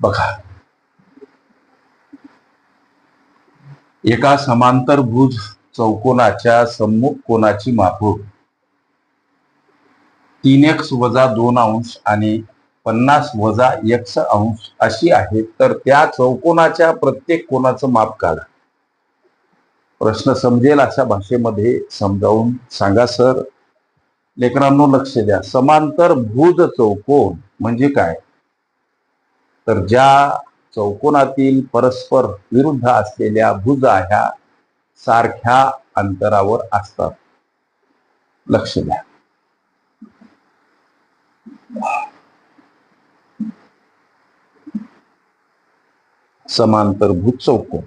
बघा. एका समांतरभुज चौकोनाच्या सम्मुख कोणाची मापूर तीन एक्स वजा दोन अंश आणि पन्नास वजा एक्स अंश अशी आहे तर त्या चौकोनाच्या प्रत्येक कोणाचं माप काढा. प्रश्न समजेल अशा भाषेमध्ये समजावून सांगा सर. लेकरांनो लक्ष द्या. समांतर भुज चौकोन म्हणजे काय? तर ज्या चौकोनातील परस्पर विरुद्ध असलेल्या भुजा ह्या सारख्या अंतरावर असतात. लक्ष द्या. समांतर भुज चौकोन.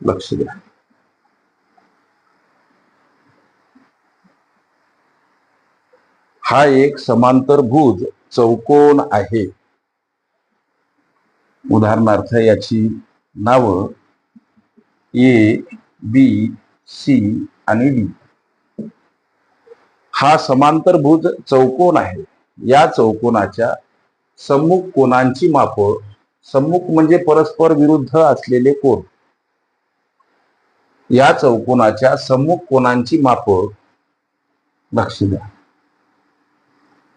लक्ष द्या. हा एक समांतर भुज चौकोन आहे. उदाहरणार्थ याची नाव ए बी सी आणि डी. हा समांतरभुज चौकोन आहे. या चौकोनाच्या सम्मुख कोणांची माप सम्मुख म्हणजे परस्पर विरुद्ध असलेले कोण या चौकोनाच्या सम्मुख कोणांची माप लक्ष द्या.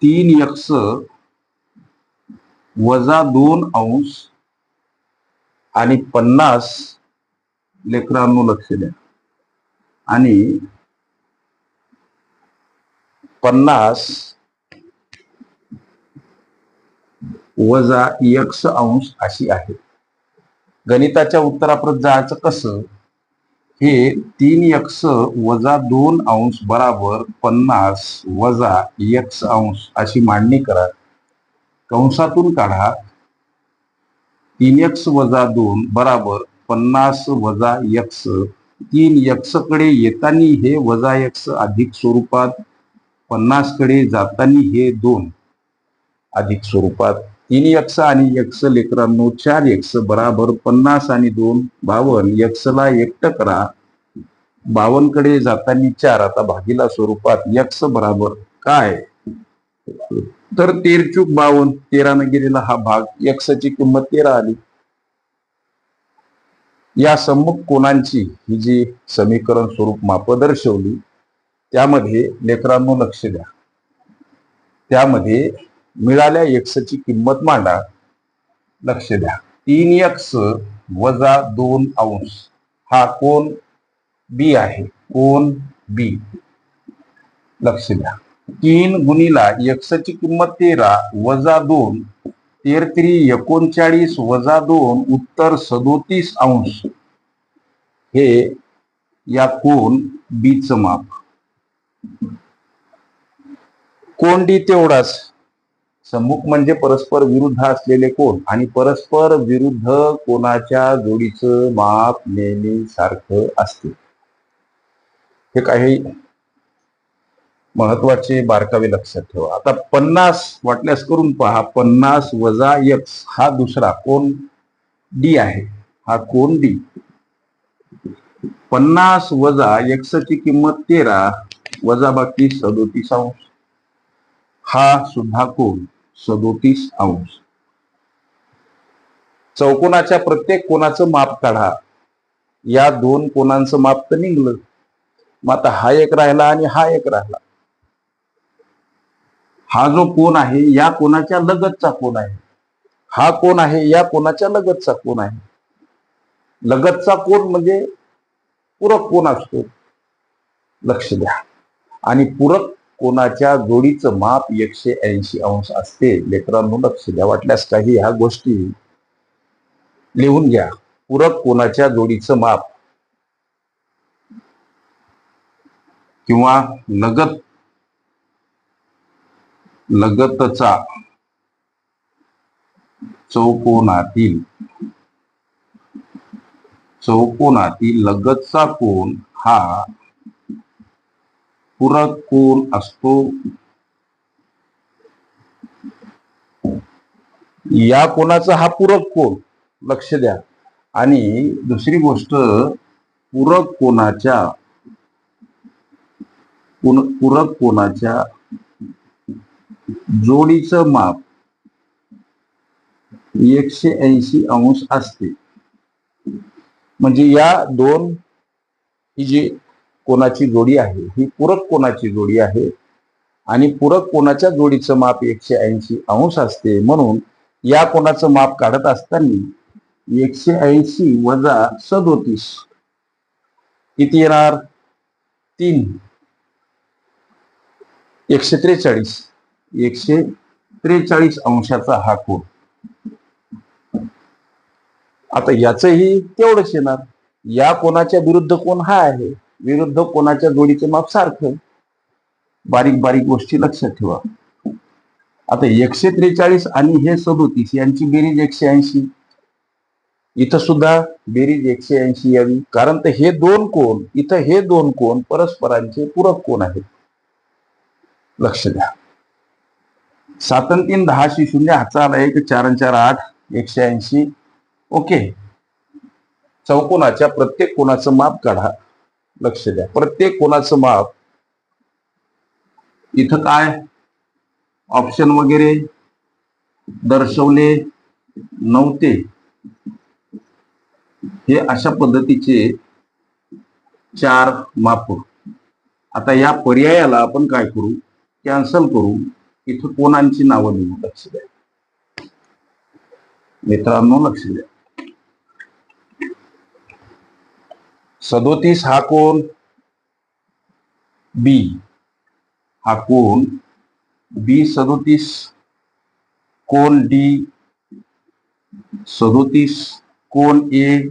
तीन यक्ष वजा दोन अंश आणि पन्नास लेकरांनो लक्ष द्या. आणि पन्नास वजा यक्स अंश अशी आहे. गणिताच्या उत्तराप्रत जायचं कसं? हे तीन यक्स वजा दोन अंश बराबर पन्नास वजा यक्स अंश अशी मांडणी करा. कंसातून काढा. तीन यक्स वजा दोन बराबर पन्नास वजा यक्स तीन यक्स येताना येतानी हे वजा यक्स अधिक स्वरूपात पन्नासकडे जाताना जातानी हे दोन अधिक स्वरूपात. तीन यक्स आणि यक्ष लेकरांनो चार यक्स बराबर पन्नास आणि दोन बावन. यक्सला एकटं करा. बावनकडे जातानी चार. आता भागीला स्वरूपात यक्स बराबर काय? तर तेरचूक बावन तेरानं गेलेला हा भाग एक्सची किंमत तेरा आली. या सम्मुख कोणांची ही जी समीकरण स्वरूप माप दर्शवली त्यामध्ये लेकरांनो लक्ष द्या. त्यामध्ये मिळाल्या एक्सची किंमत मांडा लक्ष द्या. तीन एक्स वजा दोन अंश हा कोण? बी आहे. कोण? बी. लक्ष द्या. तीन गुणीला यक्षची किंमत तेरा वजा दोन तेर त्री एकोणचाळीस वजा दोन उत्तर सदोतीस अंश. हे या कोण बीच माप. कोंडी तेवढाच. सम्मुख म्हणजे परस्पर विरुद्ध असलेले कोण आणि परस्पर विरुद्ध कोणाच्या जोडीचं माप नेहमी सारखं असते. हे काही महत्त्वाचे बारकावे लक्षात ठेवा. आता पन्नास वाटल्यास करून पहा पन्नास वजा यक्स हा दुसरा कोण? डी आहे. हा कोण डी पन्नास वजा ची किंमत तेरा वजा बाकी सदोतीस अंश. हा सुद्धा कोण? सदोतीस अंश. चौकोनाच्या प्रत्येक कोणाचं माप काढा. या दोन कोणांचं माप तर निघलं. मग आता हा एक राहिला आणि हा एक राहिला. हा जो कोण आहे या कोणाच्या लगतचा कोण आहे? हा कोण आहे या कोणाच्या लगतचा कोण आहे? लगतचा कोण म्हणजे पूरक कोण असतो? लक्ष द्या. आणि पूरक कोणाच्या जोडीचं माप एकशे ऐंशी अंश असते लेकरांनो लक्ष द्या. वाटल्यास काही ह्या गोष्टी लिहून घ्या. पूरक कोणाच्या जोडीचं माप? किंवा लगत लगतचा चौकोनातील चौकोनातील लगतचा कोण हा पूरक कोण असतो. या कोणाचा हा पूरक कोण लक्ष द्या. आणि दुसरी गोष्ट पूरक कोणाच्या पुन- पूरक कोणाच्या जोडीचं माप एकशे ऐंशी अंश असते. म्हणजे या दोन ही जी कोणाची जोडी आहे ही पूरक कोणाची जोडी आहे आणि पूरक कोणाच्या जोडीचं माप एकशे ऐंशी अंश असते म्हणून या कोणाचं माप काढत असताना एकशे ऐंशी वजा सदोतीस किती येणार? तीन. एकशे त्रेचाळीस. एकशे त्रेचाळीस अंशाचा हा कोण आता याचंही तेवढंच येणार. या कोणाच्या विरुद्ध कोण हा आहे? विरुद्ध कोणाच्या जोडीचे माप सारखं बारीक बारीक गोष्टी लक्षात ठेवा. आता एकशे त्रेचाळीस आणि हे सदोतीस यांची बेरीज एकशे ऐंशी. इथं सुद्धा बेरीज एकशे ऐंशी यावी. कारण तर हे दोन कोण इथं हे दोन कोण परस्परांचे पूरक कोण आहेत? लक्ष द्या. सात तीन दहाशी शून्य हातचा आला एक चार चार आठ एकशे ऐंशी. ओके. चौकोनाच्या प्रत्येक कोणाचं माप काढा. लक्ष द्या. प्रत्येक कोणाचं माप इथं काय? ऑप्शन वगैरे दर्शवले नव्हते. हे अशा पद्धतीचे चार माप. आता या पर्यायाला आपण काय करू? कॅन्सल करू. इथं कोणांची नावं लिहू लक्ष द्या. मित्रांनो लक्ष द्या. सदोतीस हा कोण? बी. हा कोण? बी सदोतीस. कोण डी? सदोतीस. कोण ए?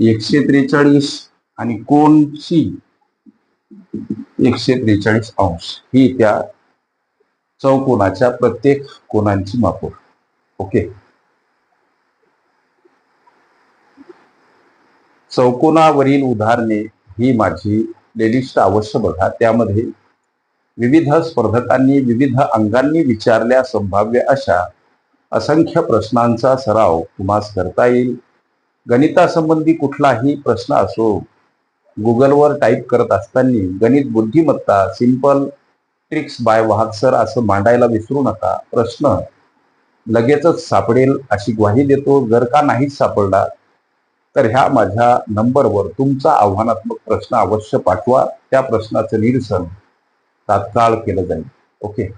एकशे त्रेचाळीस. आणि कोण सी? एकशे त्रेचाळीस अंश. ही त्या चौकोनाच्या प्रत्येक कोणांची मापूर ओके चौकोनावरील उदाहरणे ही माझी प्लेलिस्ट अवश्य बघा. त्यामध्ये विविध स्पर्धकांनी विविध अंगांनी विचारल्या संभाव्य अशा असंख्य प्रश्नांचा सराव तुम्हास करता येईल. गणितासंबंधी कुठलाही प्रश्न असो गुगलवर टाईप करत असताना गणित बुद्धिमत्ता simple tricks by Wahak sir असं मांडायला विसरू नका. प्रश्न लगेचच सापडेल अशी ग्वाही देतो. जर का नाहीच सापडला तर ह्या माझ्या नंबरवर तुमचा आव्हानात्मक प्रश्न अवश्य पाठवा. त्या प्रश्नाचं निरसन तात्काळ केलं जाईल. ओके